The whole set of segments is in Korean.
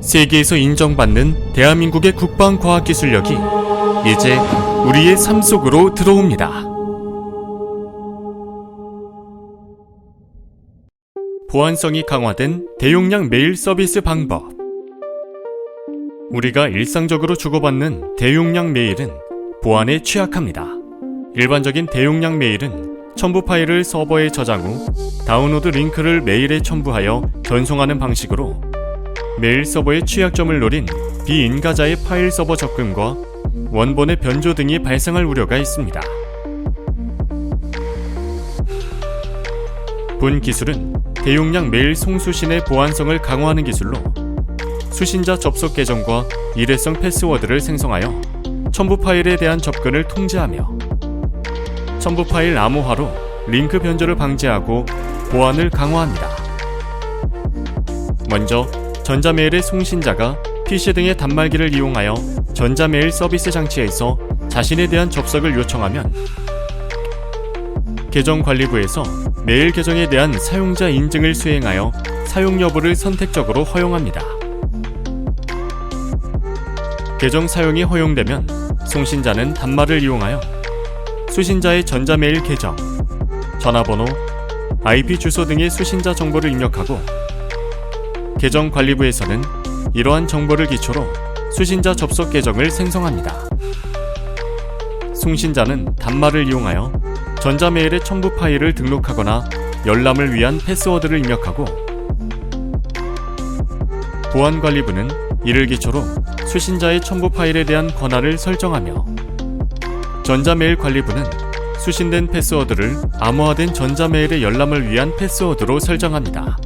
세계에서 인정받는 대한민국의 국방과학기술력이 이제 우리의 삶 속으로 들어옵니다. 보안성이 강화된 대용량 메일 서비스 방법. 우리가 일상적으로 주고받는 대용량 메일은 보안에 취약합니다. 일반적인 대용량 메일은 첨부 파일을 서버에 저장 후 다운로드 링크를 메일에 첨부하여 전송하는 방식으로 메일 서버의 취약점을 노린 비인가자의 파일 서버 접근과 원본의 변조 등이 발생할 우려가 있습니다. 본 기술은 대용량 메일 송수신의 보안성을 강화하는 기술로 수신자 접속 계정과 일회성 패스워드를 생성하여 첨부 파일에 대한 접근을 통제하며 첨부 파일 암호화로 링크 변조를 방지하고 보안을 강화합니다. 먼저 전자메일의 송신자가 PC 등의 단말기를 이용하여 전자메일 서비스 장치에서 자신에 대한 접속을 요청하면 계정관리부에서 메일 계정에 대한 사용자 인증을 수행하여 사용 여부를 선택적으로 허용합니다. 계정 사용이 허용되면 송신자는 단말을 이용하여 수신자의 전자메일 계정, 전화번호, IP 주소 등의 수신자 정보를 입력하고 계정 관리부에서는 이러한 정보를 기초로 수신자 접속 계정을 생성합니다. 송신자는 단말을 이용하여 전자메일의 첨부 파일을 등록하거나 열람을 위한 패스워드를 입력하고 보안관리부는 이를 기초로 수신자의 첨부 파일에 대한 권한을 설정하며 전자메일 관리부는 수신된 패스워드를 암호화된 전자메일의 열람을 위한 패스워드로 설정합니다.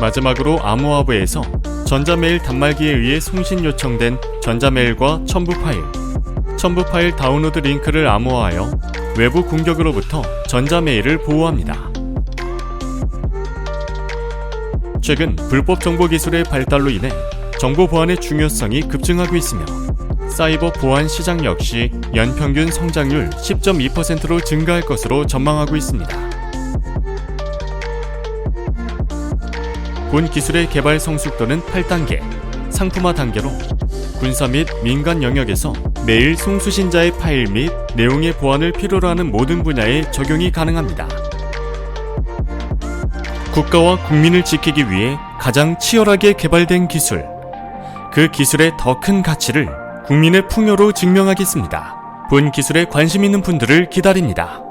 마지막으로 암호화부에서 전자메일 단말기에 의해 송신 요청된 전자메일과 첨부 파일, 첨부 파일 다운로드 링크를 암호화하여 외부 공격으로부터 전자메일을 보호합니다. 최근 불법 정보 기술의 발달로 인해 정보 보안의 중요성이 급증하고 있으며 사이버 보안 시장 역시 연평균 성장률 10.2%로 증가할 것으로 전망하고 있습니다. 본 기술의 개발 성숙도는 8단계, 상품화 단계로 군사 및 민간 영역에서 매일 송수신자의 파일 및 내용의 보안을 필요로 하는 모든 분야에 적용이 가능합니다. 국가와 국민을 지키기 위해 가장 치열하게 개발된 기술. 그 기술의 더 큰 가치를 국민의 풍요로 증명하겠습니다. 본 기술에 관심 있는 분들을 기다립니다.